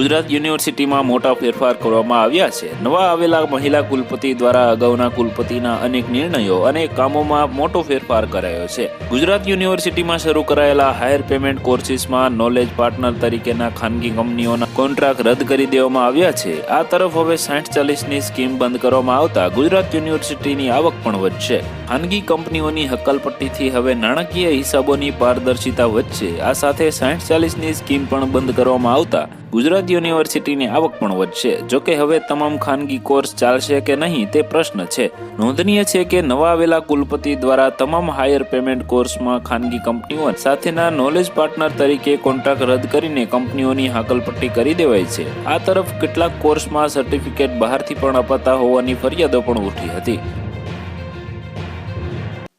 ગુજરાત યુનિવર્સિટીમાં મોટા ફેરફાર કરવામાં આવ્યા છે. નવા આવેલા મહિલા કુલપતિ દ્વારા અગાઉના કુલપતિના અનેક નિર્ણયો અને કામોમાં મોટો ફેરફાર કરાયો છે. ગુજરાત યુનિવર્સિટીમાં શરૂ કરાયેલા હાયર પેમેન્ટ કોર્સિસમાં નોલેજ પાર્ટનર તરીકેના ખાનગી કંપનીઓના કોન્ટ્રાક્ટ રદ કરી દેવામાં આવ્યા છે. આ તરફ હવે સાઠ ચાલીસની સ્કીમ બંધ કરવામાં આવતા ગુજરાત યુનિવર્સિટીની આવક પણ વધશે. ખાનગી કંપનીઓની હકલપટ્ટીથી હવે નાણાકીય હિસાબોની પારદર્શિતા વધશે. આ સાથે સાઠ ચાલીસની સ્કીમ પણ બંધ કરવામાં આવતા ગુજરાત યુનિવર્સિટીની આવક પણ વધશે. જોકે હવે તમામ ખાનગી કોર્સ ચાલશે કે નહીં તે પ્રશ્ન છે. નોંધનીય છે કે નવા આવેલા કુલપતિ દ્વારા તમામ હાયર પેમેન્ટ કોર્સમાં ખાનગી કંપનીઓ સાથેના નોલેજ પાર્ટનર તરીકે કોન્ટ્રાક્ટ રદ કરીને કંપનીઓની હાકલપટ્ટી કરી દેવાય છે. આ તરફ કેટલાક કોર્સમાં સર્ટિફિકેટ બહારથી પણ અપાતા હોવાની ફરિયાદો પણ ઉઠી હતી.